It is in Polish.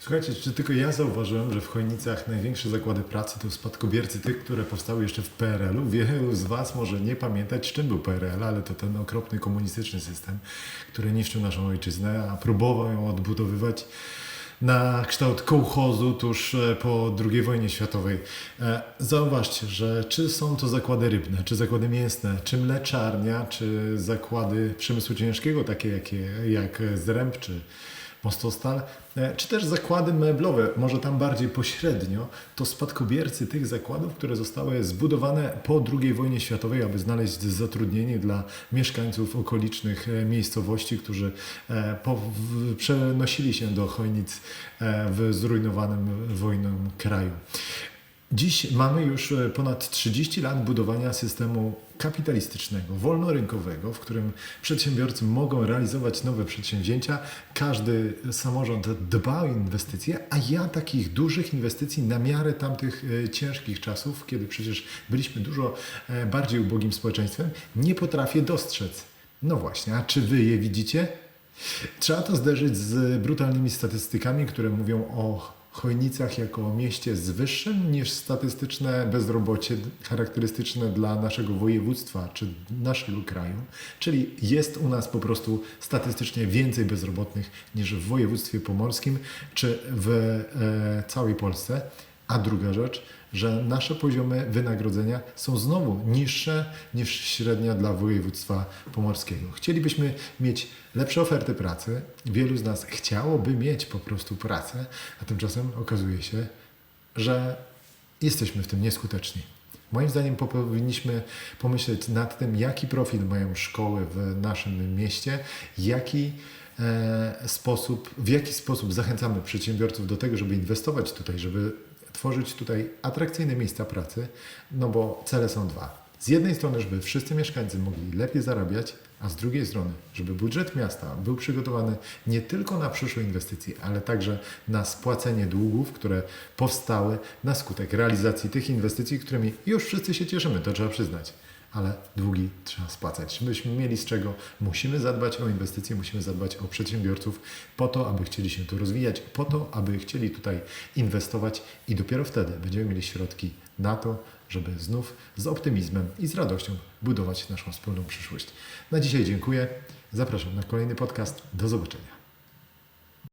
Słuchajcie, czy tylko ja zauważyłem, że w Chojnicach największe zakłady pracy to spadkobiercy tych, które powstały jeszcze w PRL-u. Wielu z Was może nie pamiętać, czym był PRL, ale to ten okropny komunistyczny system, który niszczył naszą ojczyznę, a próbował ją odbudowywać na kształt kołchozu tuż e, po II wojnie światowej. E, Zauważcie, że czy są to zakłady rybne, czy zakłady mięsne, czy mleczarnia, czy zakłady przemysłu ciężkiego, takie jakie, jak Zręb, czy Mostostal, e, czy też zakłady meblowe, może tam bardziej pośrednio, to spadkobiercy tych zakładów, które zostały zbudowane po II wojnie światowej, aby znaleźć zatrudnienie dla mieszkańców okolicznych e, miejscowości, którzy e, przenosili się do Chojnic w zrujnowanym wojną kraju. Dziś mamy już e, ponad 30 lat budowania systemu kapitalistycznego, wolnorynkowego, w którym przedsiębiorcy mogą realizować nowe przedsięwzięcia. Każdy samorząd dba o inwestycje, a ja takich dużych inwestycji na miarę tamtych e, ciężkich czasów, kiedy przecież byliśmy dużo e, bardziej ubogim społeczeństwem, nie potrafię dostrzec. No właśnie, a czy wy je widzicie? Trzeba to zderzyć z brutalnymi statystykami, które mówią o Chojnicach jako o mieście z wyższym niż statystyczne bezrobocie charakterystyczne dla naszego województwa czy naszego kraju. Czyli jest u nas po prostu statystycznie więcej bezrobotnych niż w województwie pomorskim czy w e, całej Polsce. A druga rzecz, że nasze poziomy wynagrodzenia są znowu niższe niż średnia dla województwa pomorskiego. Chcielibyśmy mieć lepsze oferty pracy. Wielu z nas chciałoby mieć po prostu pracę, a tymczasem okazuje się, że jesteśmy w tym nieskuteczni. Moim zdaniem po- powinniśmy pomyśleć nad tym, jaki profil mają szkoły w naszym mieście, jaki e, sposób, w jaki sposób zachęcamy przedsiębiorców do tego, żeby inwestować tutaj, żeby tworzyć tutaj atrakcyjne miejsca pracy, no bo cele są dwa. Z jednej strony, żeby wszyscy mieszkańcy mogli lepiej zarabiać, a z drugiej strony, żeby budżet miasta był przygotowany nie tylko na przyszłe inwestycje, ale także na spłacenie długów, które powstały na skutek realizacji tych inwestycji, którymi już wszyscy się cieszymy, to trzeba przyznać. Ale długi trzeba spłacać. Żebyśmy mieli z czego, musimy zadbać o inwestycje, musimy zadbać o przedsiębiorców po to, aby chcieli się tu rozwijać, po to, aby chcieli tutaj inwestować i dopiero wtedy będziemy mieli środki na to, żeby znów z optymizmem i z radością budować naszą wspólną przyszłość. Na dzisiaj dziękuję. Zapraszam na kolejny podcast. Do zobaczenia.